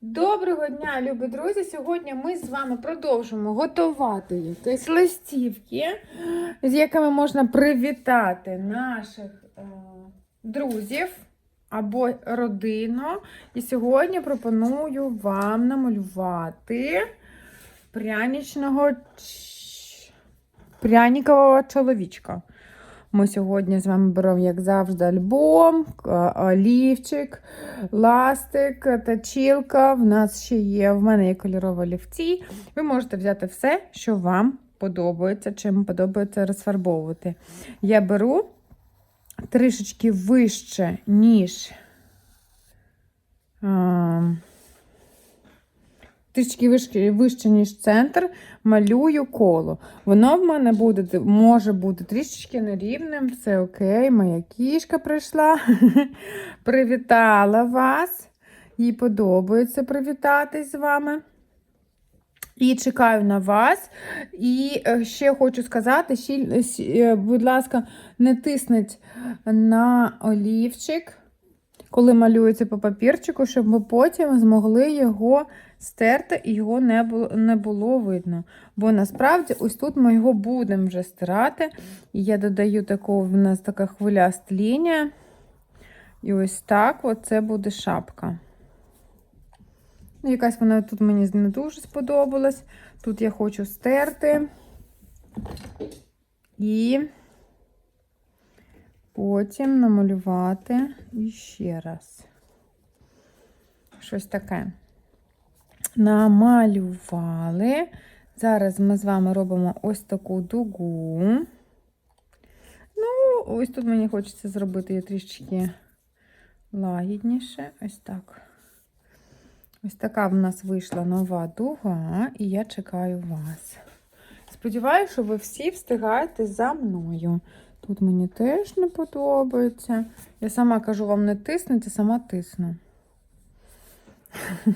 Доброго дня, любі друзі! Сьогодні ми з вами продовжимо готувати якісь листівки, з якими можна привітати наших е, друзів або родину. І сьогодні пропоную вам намалювати пряничного ч- пряникового чоловічка. Ми сьогодні з вами беремо, як завжди, альбом, олівчик, ластик, точилка. В нас ще є, в мене є кольорові олівці. Ви можете взяти все, що вам подобається, чим подобається розфарбовувати. Я беру трішечки вище, ніж. А, трішки вище, вище, ніж центр, малюю коло. Воно в мене буде, може бути трішечки нерівним, все окей. Моя кішка прийшла, привітала вас. Їй подобається привітатись з вами. І чекаю на вас. І е, ще хочу сказати: е, будь ласка, не тисніть на олівчик, коли малюється по папірчику, щоб ми потім змогли його стерти і його не було, не було видно. Бо насправді ось тут ми його будемо вже стирати. І я додаю таку, в нас така хвиляста лінія. І ось так це буде шапка. Ну, якась вона тут мені не дуже сподобалась. Тут я хочу стерти. І потім намалювати іще раз. Щось таке. Намалювали. Зараз ми з вами робимо ось таку дугу. Ну, ось тут мені хочеться зробити її трішечки лагідніше. Ось так. Ось така в нас вийшла нова дуга, і я чекаю вас. Сподіваюся, що ви всі встигаєте за мною. Тут мені теж не подобається. Я сама кажу, вам не тиснете, сама тисну.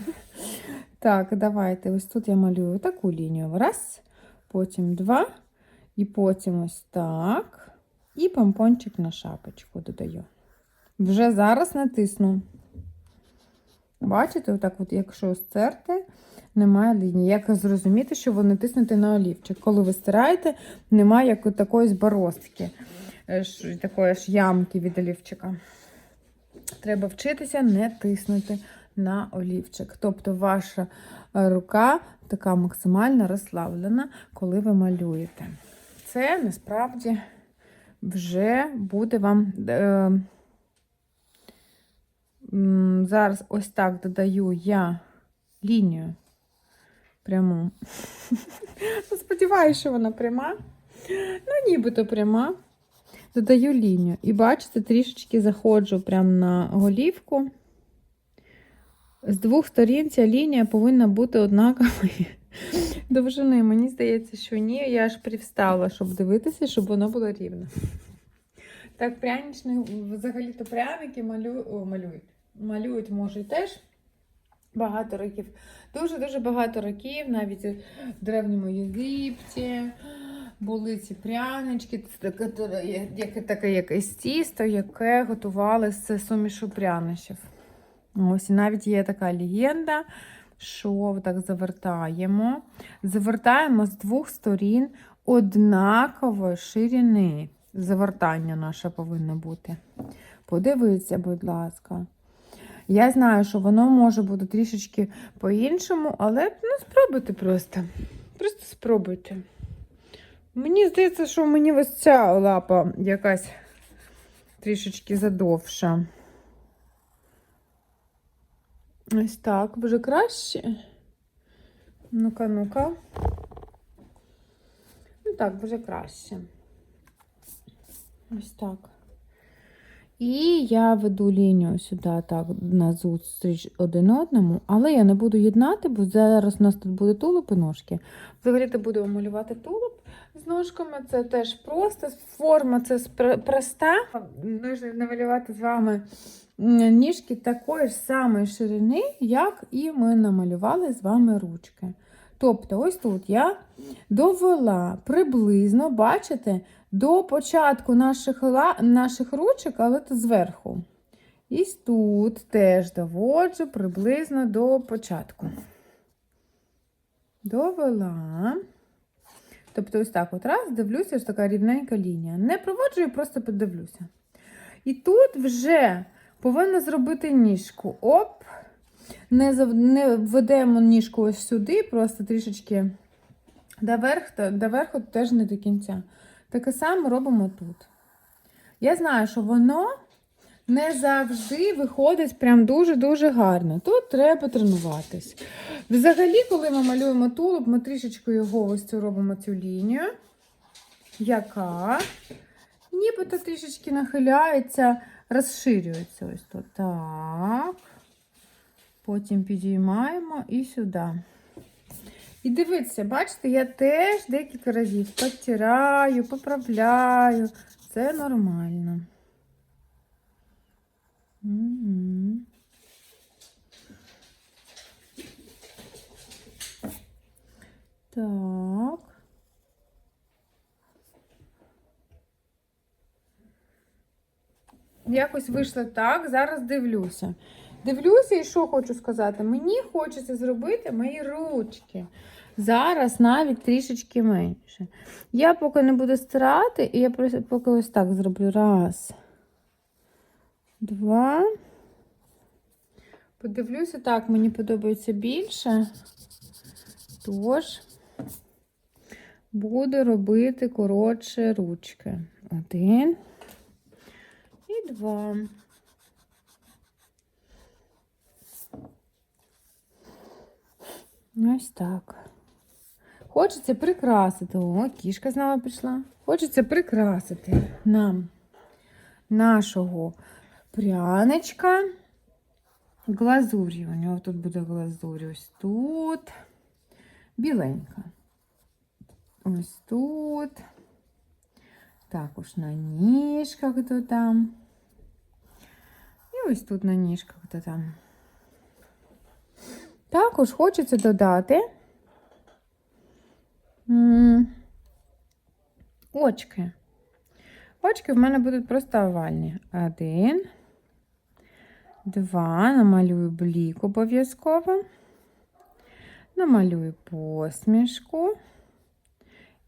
Так, давайте. Ось тут я малюю таку лінію. Раз, потім два, і потім ось так. І помпончик на шапочку додаю. Вже зараз натисну. Бачите, отак, от, якщо стерти, немає лінії. Як зрозуміти, що ви не тиснете на олівчик? Коли ви стираєте, немає як такої зборостки, е, такої ж ямки від олівчика. Треба вчитися не тиснути на олівчик. Тобто ваша рука така максимально розслаблена, коли ви малюєте. Це насправді вже буде вам. Е, Зараз ось так додаю я лінію пряму. Ну, Сподіваюся, що вона пряма. Ну, нібито пряма. Додаю лінію. І бачите, трішечки заходжу прямо на голівку. З двох сторін ця лінія повинна бути однакової довжини. Мені здається, що ні. Я аж привстала, щоб дивитися, щоб воно було рівно. Так, пряничні, взагалі-то пряники малю... О, малюють. Малюють, може, теж багато років. Дуже-дуже багато років, навіть в Древньому Єгипті були ці прянички, таке, яке, таке якесь тісто, яке готували з сумішу прянощів. Ось і навіть є така легенда, що так завертаємо. Завертаємо з двох сторін однакової ширини. Завертання наше повинно бути. Подивіться, будь ласка. Я знаю, що воно може бути трішечки по-іншому, але ну, спробуйте просто. Просто спробуйте. Мені здається, що мені ось ця лапа якась трішечки задовша. Ось так, вже краще. Ну-ка, ну-ка. Ну так, вже краще. Ось так. І я веду лінію сюди так на зустріч один одному, але я не буду єднати, бо зараз у нас тут буде тулуб і ножки. Взагалі то будемо малювати тулуб з ножками. Це теж просто. Форма це проста. Нужно намалювати з вами ніжки такої ж самої ширини, як і ми намалювали з вами ручки. Тобто, ось тут я довела приблизно, бачите, до початку наших, наших ручок, але то зверху. І тут теж доводжу приблизно до початку. Довела. Тобто, ось так от раз, дивлюся, ось така рівненька лінія. Не проводжу, просто подивлюся. І тут вже повинна зробити ніжку. Оп! Не, не введемо ніжку ось сюди, просто трішечки доверх, та- доверху теж не до кінця. Таке саме робимо тут. Я знаю, що воно не завжди виходить прям дуже-дуже гарно. Тут треба тренуватись. Взагалі, коли ми малюємо тулуб, ми трішечки його ось цю робимо цю лінію, яка нібито трішечки нахиляється, розширюється ось тут. Так. Потім підіймаємо і сюди. І дивіться, бачите, я теж декілька разів потираю, поправляю. Це нормально. Так. Якось вийшло так. Зараз дивлюся. Дивлюся, і що хочу сказати? Мені хочеться зробити мої ручки. Зараз навіть трішечки менше. Я поки не буду стирати, і я поки ось так зроблю. Раз. Два. Подивлюся, так, мені подобається більше. Тож, буду робити коротше ручки. Один і два. Ось так. Хочеться прикрасити. О, кішка з нами прийшла. Хочеться прикрасити нам нашого пряничка глазур'ю. У нього тут буде глазурь ось тут. Біленька. Ось тут. Також на ніжках то там. І ось тут на ніжках то там. Також хочеться додати очки. Очки в мене будуть просто овальні. Один, два, намалюю блік обов'язково. Намалюю посмішку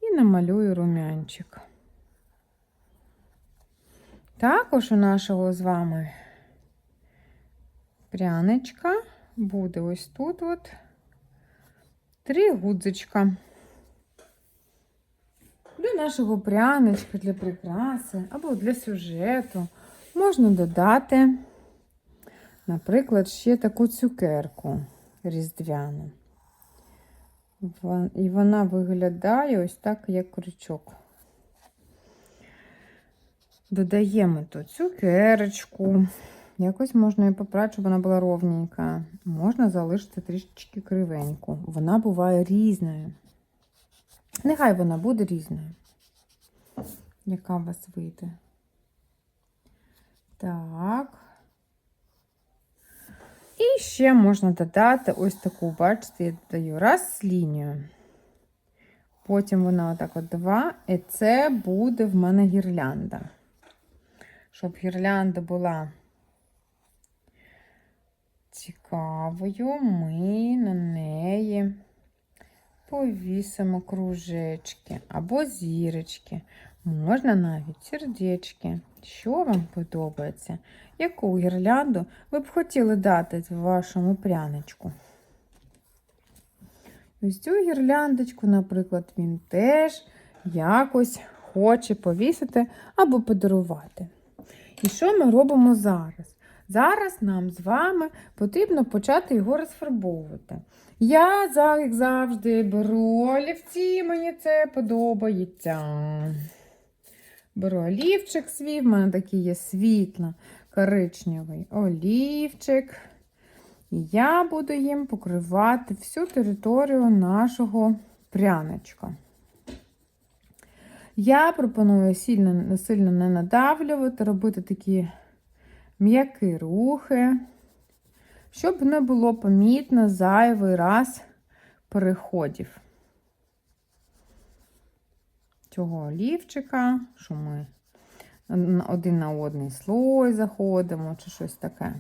і намалюю румянчик. Також у нашого з вами пряничка буде ось тут от три гудзичка. Для нашого пряничка, для прикраси або для сюжету можна додати, наприклад, ще таку цукерку різдвяну. І вона виглядає ось так, як крючок. Додаємо тут цукерочку. Якось можна її попрати, щоб вона була ровненька. Можна залишити трішечки кривеньку. Вона буває різною. Нехай вона буде різною. Яка у вас вийде? Так. І ще можна додати ось таку, бачите, я додаю раз лінію. Потім вона отак от два. І це буде в мене гірлянда. Щоб гірлянда була цікавою, ми на неї повісимо кружечки або зірочки. Можна навіть сердечки. Що вам подобається? Яку гірлянду ви б хотіли дати вашому пряничку? Ось цю гірляндочку, наприклад, він теж якось хоче повісити або подарувати. І що ми робимо зараз? Зараз нам з вами потрібно почати його розфарбовувати. Я, як завжди, беру олівці, мені це подобається. Беру олівчик свій, в мене такий є світло-коричневий олівчик. І я буду їм покривати всю територію нашого пряничка. Я пропоную сильно, сильно не надавлювати, робити такі м'які рухи, щоб не було помітно зайвий раз переходів цього олівчика, що ми один на один слой заходимо, чи щось таке.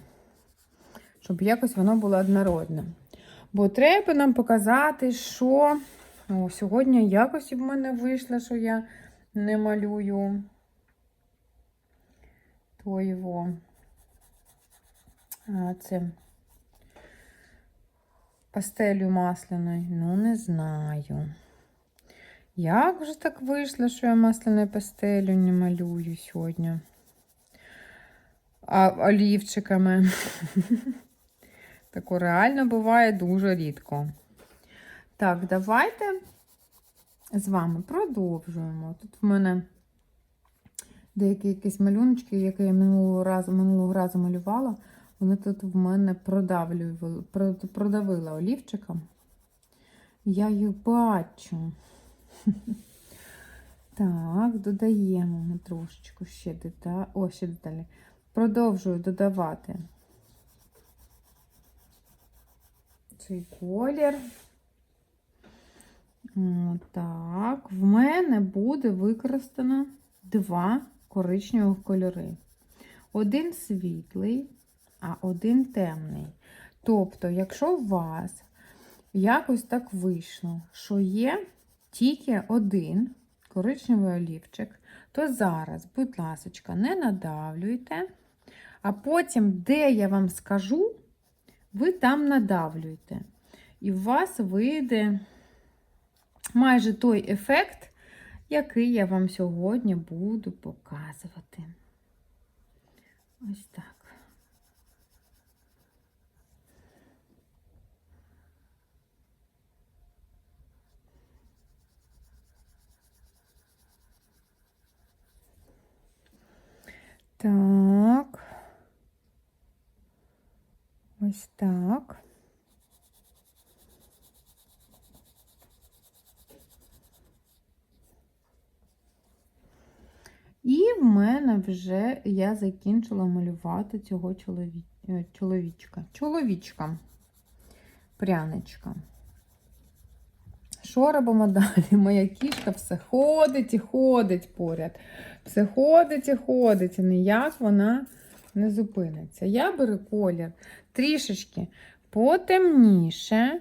Щоб якось воно було однородне. Бо треба нам показати, що О, сьогодні якось в мене вийшло, що я не малюю то його. Це пастелю масляною. Ну, не знаю. Як вже так вийшло, що я масляною пастелю не малюю сьогодні? А олівчиками. Тако реально буває дуже рідко. Так, давайте з вами продовжуємо. Тут в мене деякі якісь малюночки, які я минулого разу, минулого разу малювала, вони тут в мене продавила олівчиком. Я їх бачу. Так, додаємо ми трошечку ще деталі. О, ще деталі. Продовжую додавати цей колір. Так, в мене буде використано два коричневих кольори. Один світлий, а один темний. Тобто, якщо у вас якось так вийшло, що є тільки один коричневий олівчик, то зараз, будь ласка, не надавлюйте, а потім, де я вам скажу, ви там надавлюєте. І у вас вийде майже той ефект, який я вам сьогодні буду показувати. Ось так. Так. Ось так. І в мене вже я закінчила малювати цього е, чоловічка. Чоловічка. Пряничка. Що робимо далі? Моя кішка все ходить і ходить поряд. Все ходить і ходить, і ніяк вона не зупиниться. Я беру колір трішечки потемніше.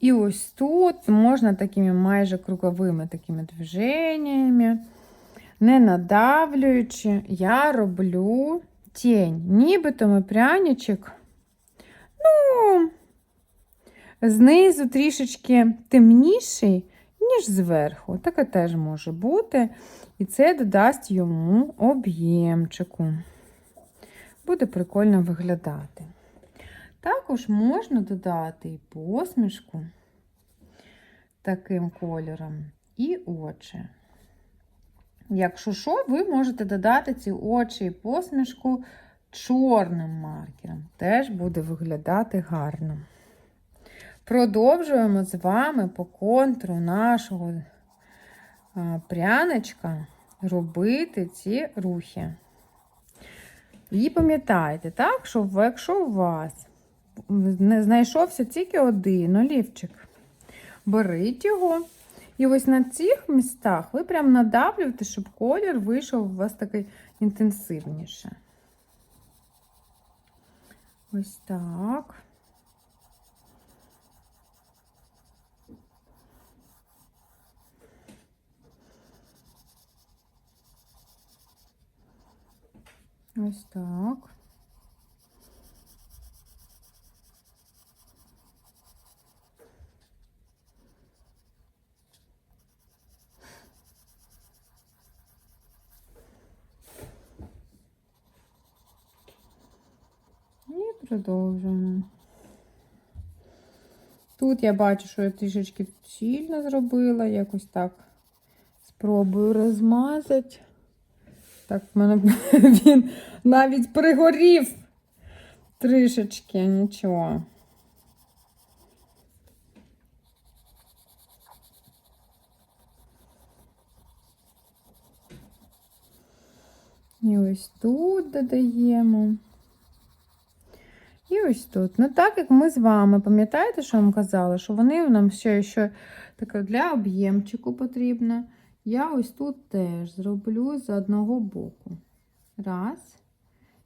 І ось тут можна такими майже круговими такими движеннями, не надавлюючи, я роблю тінь. Нібито ми пряничок, ну, знизу трішечки темніший, ніж зверху. Таке теж може бути. І це додасть йому об'ємчику. Буде прикольно виглядати. Також можна додати і посмішку таким кольором, і очі. Якщо що, ви можете додати ці очі і посмішку чорним маркером. Теж буде виглядати гарно. Продовжуємо з вами по контуру нашого пряничка робити ці рухи. І пам'ятайте, так, що якщо у вас не знайшовся тільки один олівчик, беріть його. І ось на цих містах ви прям надавлюєте, щоб колір вийшов у вас такий інтенсивніше. Ось так. Ось так. І продовжуємо. Тут я бачу, що я трішечки сильно зробила, якось так спробую розмазати. Так, в мене він навіть пригорів трішечки, нічого. І ось тут додаємо. І ось тут. Ну, так як ми з вами, пам'ятаєте, що вам казала, що вони нам ще, ще таке для об'ємчику потрібно. Я ось тут теж зроблю з одного боку. Раз.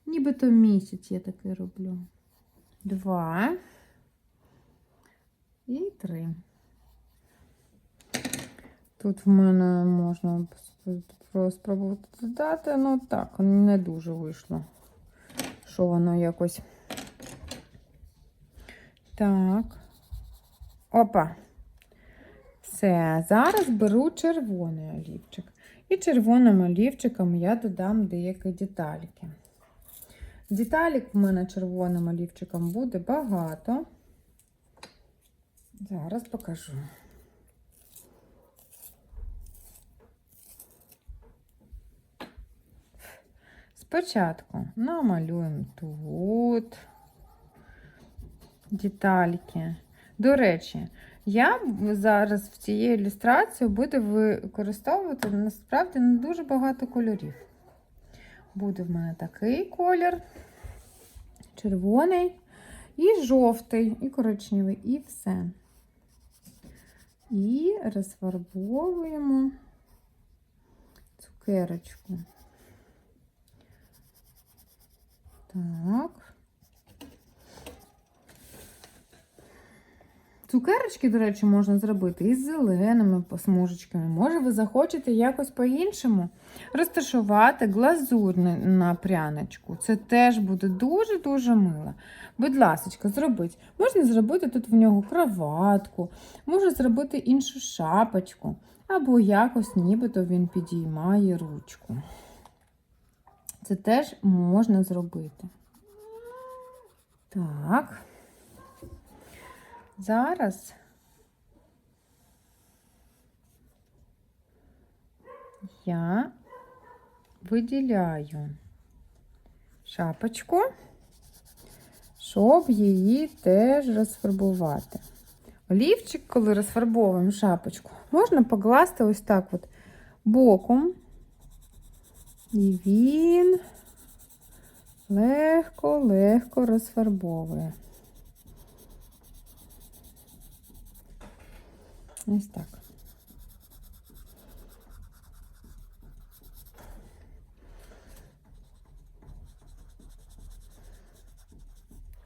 Нібито місяць я таке роблю. Два. І три. Тут в мене можна спробувати додати, ну так, не дуже вийшло. Що воно якось. Так. Опа. Все, зараз беру червоний олівчик. І червоним олівчиком я додам деякі детальки. Деталік в мене червоним олівчиком буде багато. Зараз покажу. Спочатку намалюємо тут детальки. До речі, я зараз в цієї ілюстрації буду використовувати насправді не дуже багато кольорів. Буде в мене такий колір, червоний, і жовтий, і коричневий, і все. І розфарбовуємо цукерочку. Так. Цукерочки, до речі, можна зробити із зеленими посмужечками. Може, ви захочете якось по-іншому розташувати глазурь на- пряничку. Це теж буде дуже-дуже мило. Будь ласка, зробіть. Можна зробити тут в нього кроватку, можна зробити іншу шапочку, або якось нібито він підіймає ручку. Це теж можна зробити. Так. Зараз я виділяю шапочку, щоб її теж розфарбувати. Олівчик, коли розфарбовуємо шапочку, можна покласти ось так от боком. І він легко-легко розфарбовує. Ось так.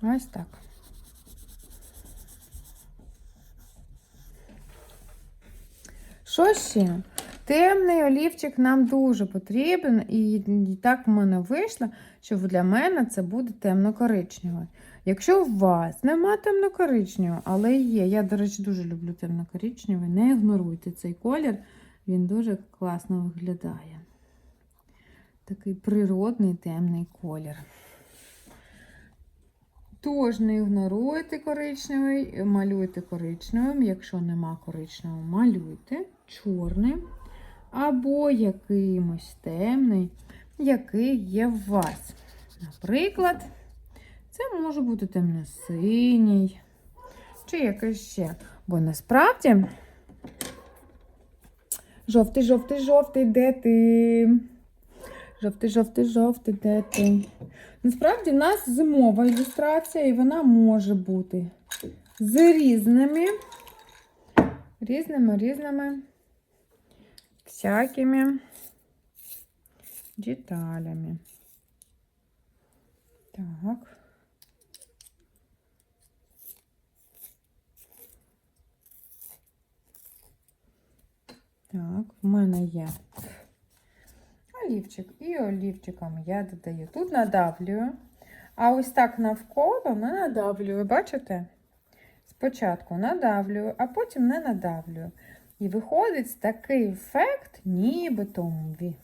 Ось так. Що ще? Темний олівчик нам дуже потрібен, і так в мене вийшло, що для мене це буде темно-коричневий. Якщо у вас нема темно-коричневого, але є, я, до речі, дуже люблю темно-коричневий, не ігноруйте цей колір, він дуже класно виглядає. Такий природний темний колір. Тож не ігноруйте коричневий, малюйте коричневим. Якщо нема коричневого, малюйте чорним або якимось темний, який є в вас. Наприклад, це може бути темно-синій чи якийсь ще. Бо насправді жовтий, жовтий, жовтий, де ти? Жовтий, жовтий, жовтий, де ти? Насправді в нас зимова ілюстрація, і вона може бути з різними, різними, різними всякими деталями. Так. Так, в мене є олівчик. І олівчиком я додаю. Тут надавлюю. А ось так навколо не надавлюю. Бачите? Спочатку надавлюю, а потім не надавлюю. І виходить такий ефект, нібито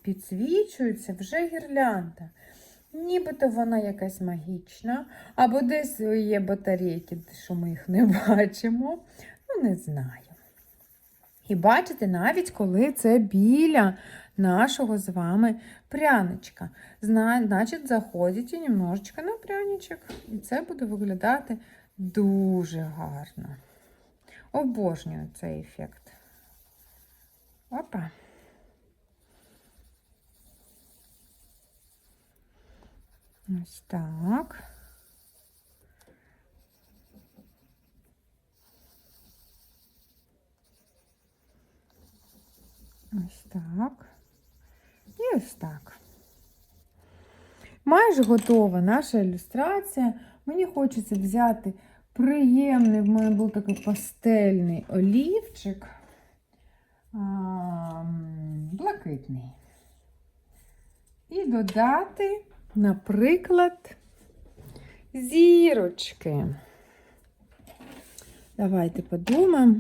підсвічується вже гірлянда. Нібито вона якась магічна, або десь є батарейки, що ми їх не бачимо. Ну, не знаю. І бачите, навіть коли це біля нашого з вами пряничка. Зна- Значить, заходите немножечко на пряничок, і це буде виглядати дуже гарно. Обожнюю цей ефект. Опа. Ось так. Ось так. І ось так. Майже готова наша ілюстрація. Мені хочеться взяти приємний, в мене був такий пастельний олівчик. Блакитний. І додати, наприклад, зірочки. Давайте подумаємо.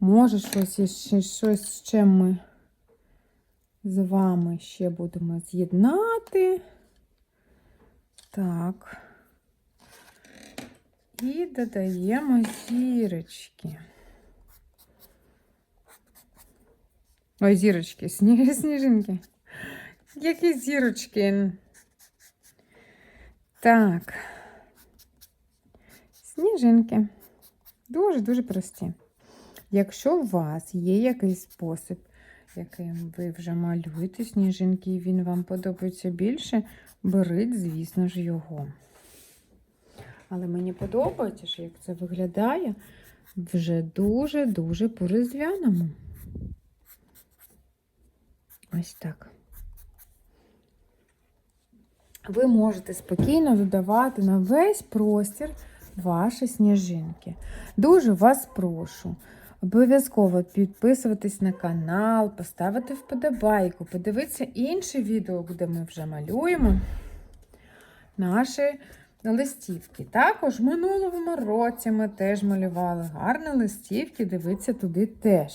Може, щось, ще- щось з чим ми з вами ще будемо з'єднати. Так. І додаємо зірочки. Ой, зірочки, сні... сніжинки. Які зірочки? Так. Сніжинки. Дуже-дуже прості. Якщо у вас є якийсь спосіб, яким ви вже малюєте сніжинки, і він вам подобається більше, беріть, звісно ж, його. Але мені подобається, що як це виглядає вже дуже-дуже по-різдвяному. Ось так. Ви можете спокійно додавати на весь простір ваші сніжинки. Дуже вас прошу. Обов'язково підписуватись на канал, поставити вподобайку, подивитися інші відео, де ми вже малюємо наші листівки. Також в минулому році ми теж малювали гарні листівки, дивіться туди теж.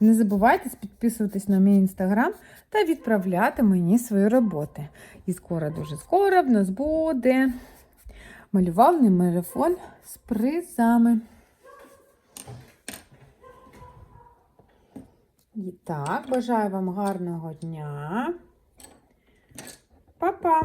Не забувайте підписуватись на мій інстаграм та відправляти мені свої роботи. І скоро, дуже скоро в нас буде малювальний марафон з призами. І так, бажаю вам гарного дня. Па-па!